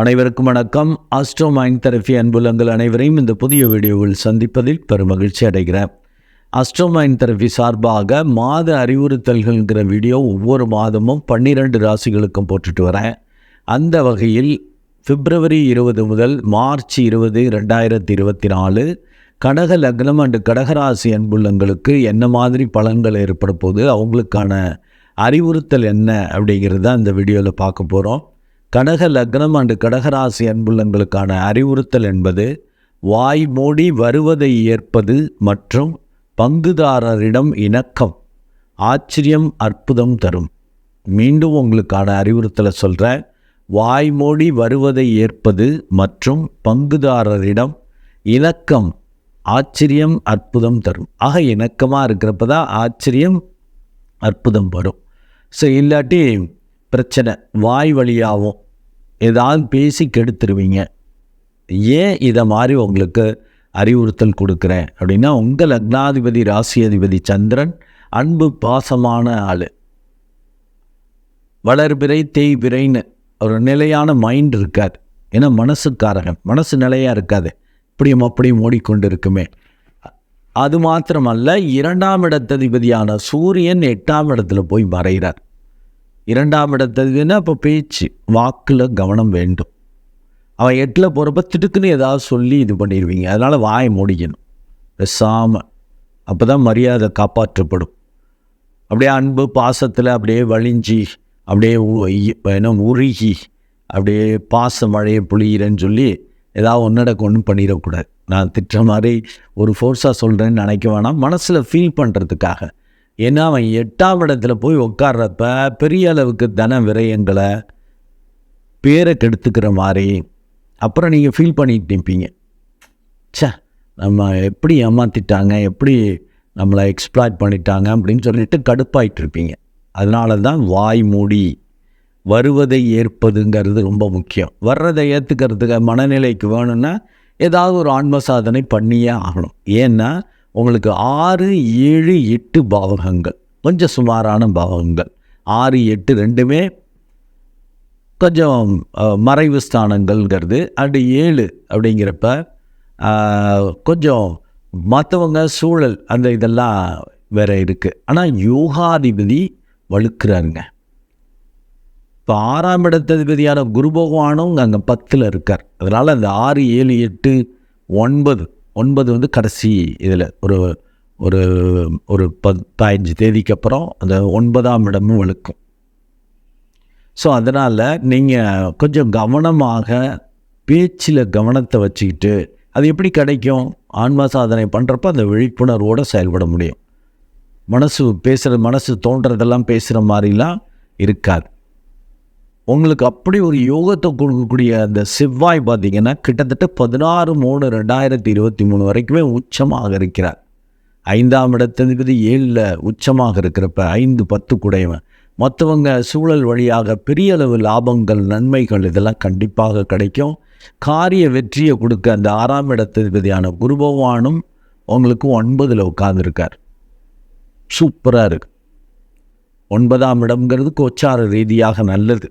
அனைவருக்கும் வணக்கம். Astro mind therapy அன்புலங்கள் அனைவரையும் இந்த புதிய வீடியோவில் சந்திப்பதில் பெருமகிழ்ச்சி அடைகிறேன். ஆஸ்ட்ரோ மைண்ட் தெரபி சார்பாக மாத அறிவுறுத்தல்கள்ங்கிற வீடியோ ஒவ்வொரு மாதமும் பன்னிரெண்டு ராசிகளுக்கும் போட்டுட்டு வரேன். அந்த வகையில் பிப்ரவரி இருபது முதல் மார்ச் இருபது ரெண்டாயிரத்தி இருபத்தி நாலு கடக லக்னம் அண்டு கடகராசி அன்புள்ளங்களுக்கு என்ன மாதிரி பலன்கள் ஏற்பட போது அவங்களுக்கான அறிவுறுத்தல் என்ன அப்படிங்கிறது தான் இந்த வீடியோவில் பார்க்க போகிறோம் கடக லக்னம் அண்டு கடகராசி அன்புள்ளங்களுக்கான அறிவுறுத்தல் என்பது வாய் மூடி வருவதை ஏற்பது மற்றும் பங்குதாரரிடம் இணக்கம் ஆச்சரியம் அற்புதம் தரும். மீண்டும் உங்களுக்கான அறிவுறுத்தலை சொல்கிறேன் வாய் மூடி வருவதை ஏற்பது மற்றும் பங்குதாரரிடம் இணக்கம் ஆச்சரியம் அற்புதம் தரும். ஆக இணக்கமாக இருக்கிறப்ப தான் ஆச்சரியம் அற்புதம் வரும். ஸோ இல்லாட்டி பிரச்சனை வாய் வழியாகவும் ஏதாவது பேசி கெடுத்துருவீங்க. ஏன் இதை மாதிரி உங்களுக்கு அறிவுறுத்தல் கொடுக்குறேன்? அப்படின்னா உங்கள் லக்னாதிபதி ராசி அதிபதி சந்திரன் அன்பு பாசமான ஆள். வளர்பிறை தேய்பிறைன்னு ஒரு நிலையான மைண்ட் இருக்கார். ஏன்னா மனசுக்காரகன் மனசு நிலையாக இருக்காது. இப்படியும் அப்படியும் ஓடிக்கொண்டு இருக்குமே அது மாத்திரமல்ல இரண்டாம் இடத்ததிபதியான சூரியன் எட்டாம் இடத்துல போய் மறைகிறார். இரண்டாம் இடத்ததிபதினா அப்போ பேச்சு வாக்கில் கவனம் வேண்டும். அவன் எட்டில் போகிறப்ப திடுக்குன்னு ஏதாவது சொல்லி இது பண்ணிடுவீங்க அதனால் வாயை மூடிக்கணும். பெசாமல் அப்போ தான் மரியாதை காப்பாற்றப்படும். அப்படியே அன்பு பாசத்தில் அப்படியே வழிஞ்சி அப்படியே என்ன உருகி அப்படியே பாச மழையை புளியிறேன்னு சொல்லி ஏதாவது ஒன்னடக்கு ஒன்றும் பண்ணிடக்கூடாது. நான் திட்டுற மாதிரி ஒரு ஃபோர்ஸாக சொல்கிறேன்னு நினைக்க வேணாம். மனசில் ஃபீல் பண்ணுறதுக்காக ஏன்னா அவன் எட்டாம் இடத்துல போய் உட்கார்றப்ப பெரிய அளவுக்கு தன விரயங்களை பேரை கெடுத்துக்கிற மாதிரி. அப்புறம் நீங்கள் ஃபீல் பண்ணிட்டு நிற்பீங்க சே நம்ம எப்படி ஏமாற்றிட்டாங்க எப்படி நம்மளை எக்ஸ்ப்ளாய்ட் பண்ணிட்டாங்க அப்படின்னு சொல்லிட்டு கடுப்பாயிட்டு இருப்பீங்க. அதனால தான் வாய் மூடி வருவதை ஏற்பதுங்கிறது ரொம்ப முக்கியம். வர்றதை ஏற்றுக்கிறதுக்கு மனநிலைக்கு வேணும்னா ஏதாவது ஒரு ஆன்ம சாதனை பண்ணியே ஆகணும். ஏன்னா உங்களுக்கு ஆறு ஏழு எட்டு பாவகங்கள். கொஞ்சம் சுமாரான பாவகங்கள். ஆறு எட்டு ரெண்டுமே கொஞ்சம் மறைவு ஸ்தானங்கள்ங்கிறது. அண்டு ஏழு அப்படிங்கிறப்ப கொஞ்சம் மற்றவங்க சூழல் அந்த இதெல்லாம் வேற இருக்குது ஆனால் யோகாதிபதி வலுக்கிறாருங்க இப்போ ஆறாம் இடத்ததிபதியான குரு பகவானும் அங்கே பத்தில் இருக்கார். அதனால் அந்த ஆறு ஏழு எட்டு ஒன்பது ஒன்பது வந்து கடைசி இதில். ஒரு ஒரு ஒரு பத் பதினஞ்சு தேதிக்கு அப்புறம் அந்த ஒன்பதாம் இடமும் வழுக்கும். ஸோ அதனால் நீங்கள் கொஞ்சம் கவனமாக பேச்சில் கவனத்தை வச்சுக்கிட்டு அது எப்படி கிடைக்கும்? ஆன்மா சாதனை பண்ணுறப்ப அந்த விழிப்புணர்வோடு செயல்பட முடியும். மனசு பேசுகிற மனசு தோன்றதெல்லாம் பேசுகிற மாதிரிலாம் இருக்காது. உங்களுக்கு அப்படி ஒரு யோகத்தை கொடுக்கக்கூடிய அந்த செவ்வாய் பார்த்தீங்கன்னா கிட்டத்தட்ட பதினாறு மூணு ரெண்டாயிரத்தி இருபத்தி மூணு வரைக்குமே உச்சமாக இருக்கிறார். ஐந்தாம் இடத்ததிபதி ஏழில் உச்சமாக இருக்கிறப்ப ஐந்து பத்து குடையவன் மற்றவங்க சூழல் வழியாக பெரிய அளவு லாபங்கள் நன்மைகள் இதெல்லாம் கண்டிப்பாக கிடைக்கும். காரிய வெற்றியை கொடுக்க அந்த ஆறாம் இடத்ததிபதியான குரு பகவானும் உங்களுக்கு ஒன்பதில் உட்கார்ந்துருக்கார். சூப்பராக இருக்கு. ஒன்பதாம் இடம்ங்கிறது கோச்சார ரீதியாக நல்லது.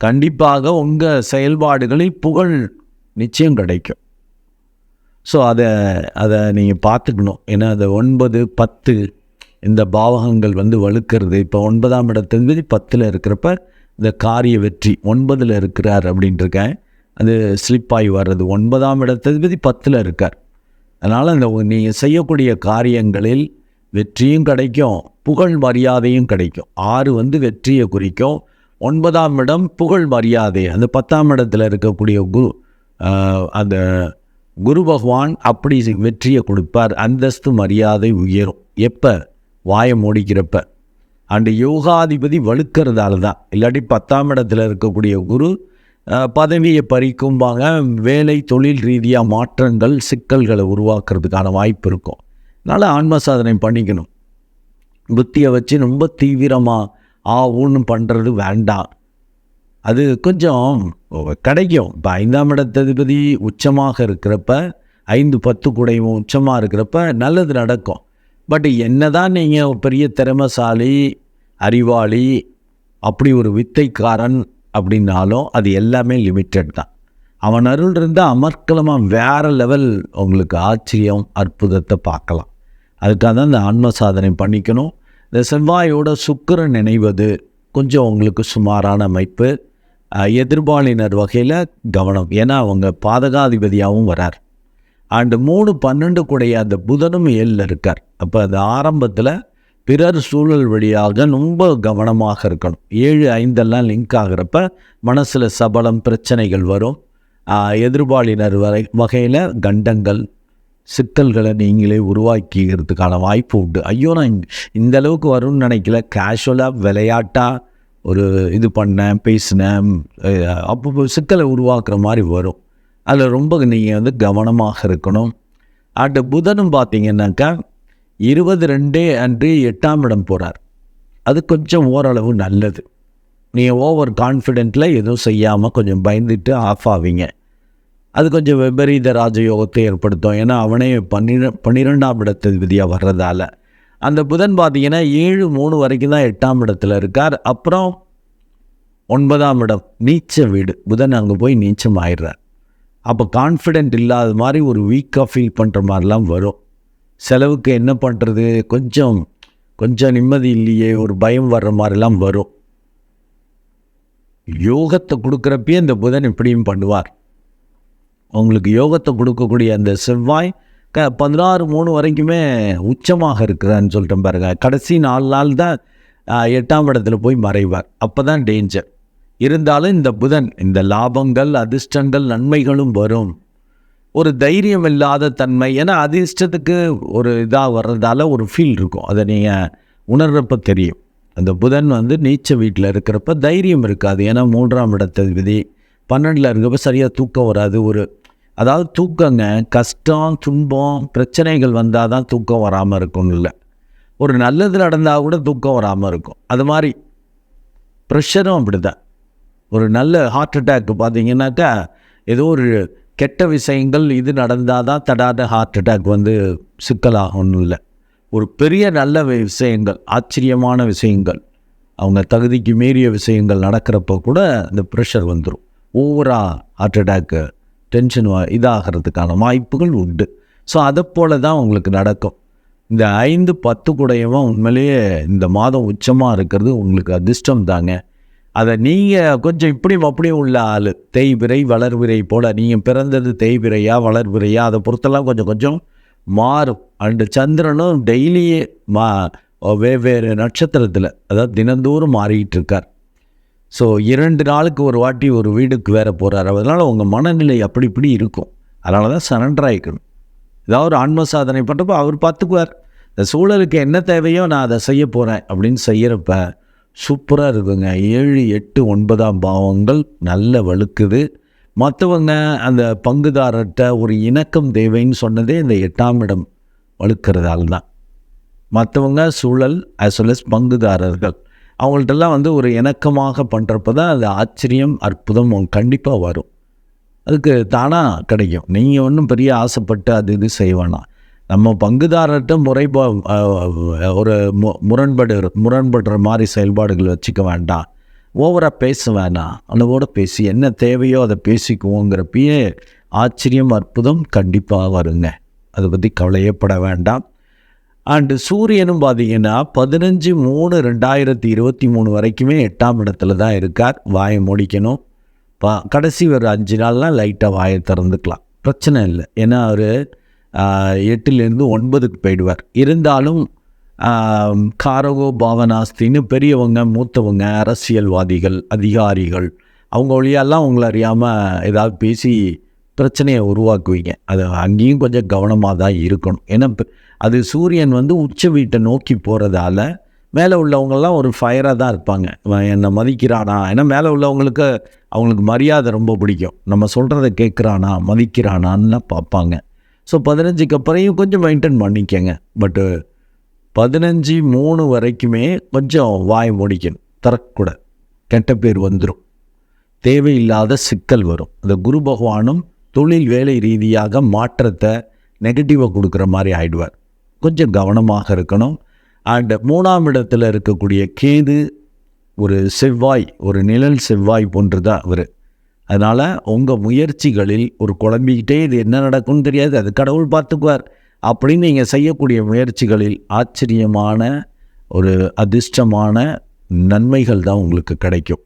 கண்டிப்பாக உங்கள் செயல்பாடுகளில் புகழ் நிச்சயம் கிடைக்கும். ஸோ அதை அதை நீங்கள் பார்த்துக்கணும். ஏன்னா அது ஒன்பது பத்து இந்த பாவகங்கள் வந்து வலுக்கிறது. இப்போ ஒன்பதாம் இடத்துலேருந்து பத்தில் இருக்கிறப்ப இந்த காரிய வெற்றி ஒன்பதில் இருக்கிறார் அப்படின்ட்டுருக்கேன். அது ஸ்லிப் ஆகி வர்றது. ஒன்பதாம் இடத்ததிபதி பத்தில் இருக்கார். அதனால் அந்த நீங்கள் செய்யக்கூடிய காரியங்களில் வெற்றியும் கிடைக்கும் புகழ் மரியாதையும் கிடைக்கும். ஆறு வந்து வெற்றியை குறிக்கும். ஒன்பதாம் இடம் புகழ் மரியாதை. அந்த பத்தாம் இடத்துல இருக்கக்கூடிய குரு அந்த குரு பகவான் அப்படி வெற்றியை கொடுப்பார். அந்தஸ்து மரியாதை உயரும். எப்போ? வாயை மூடிக்கிறப்ப. அண்டு யோகாதிபதி வலுக்கிறதால தான். இல்லாட்டி பத்தாம் இடத்துல இருக்கக்கூடிய குரு பதவியை பறிக்கும்பாங்க. வேலை தொழில் ரீதியாக மாற்றங்கள் சிக்கல்களை உருவாக்குறதுக்கான வாய்ப்பு இருக்கும். அதனால் ஆன்ம சாதனை பண்ணிக்கணும். புத்தியை வச்சு ரொம்ப தீவிரமாக ஆ ஊன்னு பண்ணுறது வேண்டாம். அது கொஞ்சம் கிடைக்கும். இப்போ ஐந்தாம் இடத்ததிபதி உச்சமாக இருக்கிறப்ப ஐந்து பத்து கூடையும் உச்சமாக இருக்கிறப்ப நல்லது நடக்கும். பட் என்ன தான் நீங்கள் பெரிய திறமைசாலி அறிவாளி அப்படி ஒரு வித்தைக்காரன் அப்படின்னாலும் அது எல்லாமே லிமிட்டட் தான். அவன் அருள் இருந்தால் அமர்க்கலமாக வேறு லெவல் உங்களுக்கு ஆச்சரியம் அற்புதத்தை பார்க்கலாம். அதுக்காக தான் இந்த ஆன்ம சாதனை பண்ணிக்கணும். இந்த செவ்வாயோட சுக்கரன் நினைவது கொஞ்சம் உங்களுக்கு சுமாரான அமைப்பு. எதிர்பாலினர் வகையில் கவனம். ஏன்னா அவங்க பாதகாதிபதியாகவும் வரார். அண்டு மூணு பன்னெண்டு கூடைய அந்த புதனும் ஏழில் இருக்கார். அப்போ அந்த ஆரம்பத்தில் பிறர் சூழல் வழியாக ரொம்ப கவனமாக இருக்கணும். ஏழு ஐந்தெல்லாம் லிங்க் ஆகிறப்ப மனசில் சபலம் பிரச்சனைகள் வரும். எதிர்பாலினர் வரை வகையில் கண்டங்கள் சிக்கல்களை நீங்களே உருவாக்கிக்கிறதுக்கான வாய்ப்பு உண்டு. ஐயோ நான் இந்த- இந்த அளவுக்கு வரும்னு நினைக்கல. கேஷுவலாக விளையாட்டாக ஒரு இது பண்ணேன் பேசினேன் அப்போ சிக்கலை உருவாக்குற மாதிரி வரும். அதில் ரொம்ப நீங்கள் வந்து கவனமாக இருக்கணும். அண்டு புதனும் பார்த்தீங்கன்னாக்கா இருபது ரெண்டே அன்று எட்டாம் இடம் போகிறார் அது கொஞ்சம் ஓரளவு நல்லது. நீங்கள் ஓவர் கான்ஃபிடென்ட்டில் எதுவும் செய்யாமல் கொஞ்சம் பயந்துட்டு ஆஃப் ஆவீங்க. அது கொஞ்சம் விபரீத ராஜயோகத்தை ஏற்படுத்தும். ஏன்னா அவனே பன்னிர பன்னிரெண்டாம் இடத்து விதியாக வர்றதால. அந்த புதன் பார்த்தீங்கன்னா ஏழு மூணு வரைக்கும் தான் எட்டாம் இடத்துல இருக்கார். அப்புறம் ஒன்பதாம் இடம் நீச்ச வீடு. புதன் அங்கே போய் நீச்சம் ஆயிடுறார். அப்போ கான்ஃபிடென்ட் இல்லாத மாதிரி ஒரு வீக்காக ஃபீல் பண்ணுற மாதிரிலாம் வரும். செலவுக்கு என்ன பண்ணுறது கொஞ்சம் கொஞ்சம் நிம்மதி இல்லையே ஒரு பயம் வர்ற மாதிரிலாம் வரும். யோகத்தை கொடுக்குறப்பயே இந்த புதன் இப்படியும் பண்ணுவார். உங்களுக்கு யோகத்தை கொடுக்கக்கூடிய அந்த செவ்வாய் க பதினாறு மூணு வரைக்குமே உச்சமாக இருக்கிறான்னு சொல்லிட்டு பாருங்க. கடைசி நாலு நாள் தான் எட்டாம் இடத்துல போய் மறைவார். அப்போ தான் டேஞ்சர் இருந்தாலும் இந்த புதன் இந்த லாபங்கள் அதிர்ஷ்டங்கள் நன்மைகளும் வரும். ஒரு தைரியம் இல்லாத தன்மை ஏன்னா அதிர்ஷ்டத்துக்கு ஒரு இதாக வர்றதால ஒரு ஃபீல் இருக்கும். அதை நீங்கள் உணர்றப்ப தெரியும். அந்த புதன் வந்து நீச்ச வீட்டில் இருக்கிறப்ப தைரியம் இருக்காது. ஏன்னா மூன்றாம் இடத்து விதி பன்னெண்டில் இருக்கப்ப சரியாக தூக்கம் வராது. ஒரு அதாவது தூக்கங்க கஷ்டம் துன்பம் பிரச்சனைகள் வந்தால் தான் தூக்கம் வராமல் இருக்கும்னு இல்லை. ஒரு நல்லது நடந்தால் கூட தூக்கம் வராமல் இருக்கும். அது மாதிரி ப்ரெஷரும் அப்படி தான் ஒரு நல்ல ஹார்ட் அட்டாக் பார்த்தீங்கன்னாக்கா ஏதோ ஒரு கெட்ட விஷயங்கள் இது நடந்தால் தான் தடாத ஹார்ட் அட்டாக் வந்து சிக்கலாகும்னு இல்லை. ஒரு பெரிய நல்ல விஷயங்கள் ஆச்சரியமான விஷயங்கள் அவங்க தகுதிக்கு மீறிய விஷயங்கள் நடக்கிறப்ப கூட இந்த ப்ரெஷர் வந்துடும் ஓவராக ஹார்ட் அட்டாக்கு டென்ஷன் இதாகிறதுக்கான வாய்ப்புகள் உண்டு. ஸோ அதை போல தான் உங்களுக்கு நடக்கும். இந்த ஐந்து பத்து குடையவும் உண்மையிலேயே இந்த மாதம் உச்சமாக இருக்கிறது உங்களுக்கு அதிர்ஷ்டம் தாங்க. அதை நீங்கள் கொஞ்சம் இப்படியும் அப்படியும் உள்ள ஆள். தேய்விரை வளர்விரை போல் நீங்கள் பிறந்தது தேய்விரையா வளர்விரையா அதை பொறுத்தெல்லாம் கொஞ்சம் கொஞ்சம் மாறும். அண்டு சந்திரனும் டெய்லியே மா வெவ்வேறு நட்சத்திரத்தில் அதாவது தினந்தோறும் மாறிக்கிட்டு இருக்கார். ஸோ இரண்டு நாளுக்கு ஒரு வாட்டி ஒரு வீடுக்கு வேறு போகிறார் அதனால் உங்கள் மனநிலை அப்படி இப்படி இருக்கும். அதனால தான் சரண்டர் ஆகிக்கணும் ஏதாவது ஒரு ஆன்ம சாதனை பண்ணுறப்போ அவர் பார்த்துக்குவார் இந்த சூழலுக்கு என்ன தேவையோ நான் அதை செய்ய போகிறேன் அப்படின்னு செய்கிறப்ப சூப்பராக இருக்குங்க. ஏழு எட்டு ஒன்பதாம் பாவங்கள் நல்ல வழுக்குது. மற்றவங்க அந்த பங்குதாரர்கிட்ட ஒரு இணக்கம் தேவைன்னு சொன்னதே இந்த எட்டாம் இடம் வழுக்கிறதால தான். மற்றவங்க சூழல் அஸ் வெல் அஸ் பங்குதாரர்கள். அவங்கள்ட்டெல்லாம் வந்து ஒரு இணக்கமாக பண்ணுறப்ப தான் அது ஆச்சரியம் அற்புதம் கண்டிப்பாக வரும். அதுக்கு தானாக கிடைக்கும். நீங்கள் ஒன்றும் பெரிய ஆசைப்பட்டு அது இது செய்வேனா நம்ம பங்குதாரர்கிட்ட முறைபா ஒரு மு முரண்படு முரண்படுற மாதிரி செயல்பாடுகள் வச்சுக்க வேண்டாம். ஓவராக பேச வேணாம். அளவோடு பேசி என்ன தேவையோ அதை பேசிக்குவோங்கிறப்பயே ஆச்சரியம் அற்புதம் கண்டிப்பாக வருங்க. அதை பற்றி கவலையப்பட வேண்டாம். அண்டு சூரியனும் பார்த்தீங்கன்னா பதினஞ்சு மூணு ரெண்டாயிரத்தி இருபத்தி மூணு வரைக்குமே எட்டாம் இடத்துல தான் இருக்கார். வாயை முடிக்கணும். பா கடைசி ஒரு அஞ்சு நாள்லாம் லைட்டாக வாயை திறந்துக்கலாம். பிரச்சனை இல்லை. ஏன்னா அவர் எட்டுலேருந்து ஒன்பதுக்கு போயிடுவார். இருந்தாலும் காரகோ பாவனாஸ்தின்னு பெரியவங்க மூத்தவங்க அரசியல்வாதிகள் அதிகாரிகள் அவங்க வழியெல்லாம் அவங்கள அறியாமல் ஏதாவது பேசி பிரச்சனையை உருவாக்குவீங்க. அது அங்கேயும் கொஞ்சம் கவனமாக தான் இருக்கணும். ஏன்னா அது சூரியன் வந்து உச்ச வீட்டை நோக்கி போகிறதால மேலே உள்ளவங்கள்லாம் ஒரு ஃபயராக தான் இருப்பாங்க. என்னை மதிக்கிறானா? ஏன்னா மேலே உள்ளவங்களுக்கு அவங்களுக்கு மரியாதை ரொம்ப பிடிக்கும். நம்ம சொல்கிறத கேட்குறானா? மதிக்கிறானான்னு பார்ப்பாங்க. ஸோ பதினஞ்சுக்கு அப்புறையும் கொஞ்சம் மெயின்டைன் பண்ணிக்கங்க. பட்டு பதினஞ்சு மூணு வரைக்குமே கொஞ்சம் வாய் முடிக்கணும். தரக்கூட கெட்ட பேர் வந்துடும் தேவையில்லாத சிக்கல் வரும். அந்த குரு பகவானும் தொழில் வேலை ரீதியாக மாற்றத்தை நெகட்டிவாக கொடுக்குற மாதிரி ஆயிடுவார். கொஞ்சம் கவனமாக இருக்கணும். அண்ட் மூணாம் இடத்துல இருக்கக்கூடிய கேது ஒரு செவ்வாய் ஒரு நிழல் செவ்வாய் போன்று தான் அவர். அதனால் உங்கள் முயற்சிகளில் ஒரு குழம்பிக்கிட்டே இது என்ன நடக்கும்னு தெரியாது அது கடவுள் பார்த்துக்குவார். அப்படின்னு நீங்கள் செய்யக்கூடிய முயற்சிகளில் ஆச்சரியமான ஒரு அதிர்ஷ்டமான நன்மைகள் தான் உங்களுக்கு கிடைக்கும்.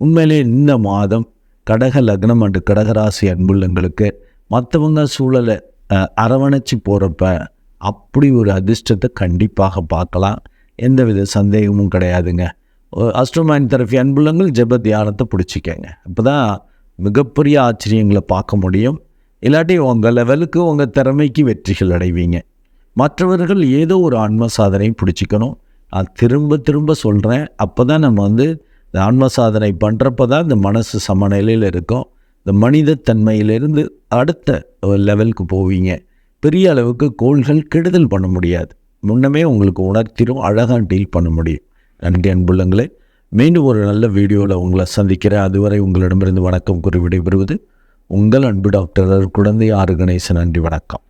உண்மையிலே இந்த மாதம் கடக லக்னம் அண்டு கடகராசி அன்புள்ளங்களுக்கு மற்றவங்க சூழலை அரவணைச்சி போகிறப்ப அப்படி ஒரு அதிர்ஷ்டத்தை கண்டிப்பாக பார்க்கலாம். எந்தவித சந்தேகமும் கிடையாதுங்க. அஸ்ட்ரோமேன் தெரபி அன்புள்ளங்கள் ஜெப தியானத்தை பிடிச்சிக்கங்க. அப்போ தான் மிகப்பெரிய ஆச்சரியங்களை பார்க்க முடியும். இல்லாட்டி உங்கள் லெவலுக்கு உங்கள் திறமைக்கு வெற்றிகள் அடைவீங்க. மற்றவர்கள் ஏதோ ஒரு ஆன்ம சாதனையும் பிடிச்சிக்கணும். நான் திரும்ப திரும்ப சொல்கிறேன் அப்போ தான் நம்ம வந்து இந்த ஆன்ம சாதனை பண்ணுறப்ப தான் இந்த மனசு சமநிலையில் இருக்கும். இந்த மனிதத்தன்மையிலிருந்து அடுத்த லெவலுக்கு போவீங்க. பெரிய அளவுக்கு கோள்கள் கெடுதல் பண்ண முடியாது. முன்னமே உங்களுக்கு உணர்த்திடும் அழகாக டீல் பண்ண முடியும். நன்றி அன்புள்ளங்களே. மீண்டும் ஒரு நல்ல வீடியோவில் உங்களை சந்திக்கிறேன். அதுவரை உங்களிடமிருந்து வணக்கம் கூறி விடைபெறுவது உங்கள் அன்பு டாக்டர் குழந்தை ஆறு கணேசன் நன்றி வணக்கம்.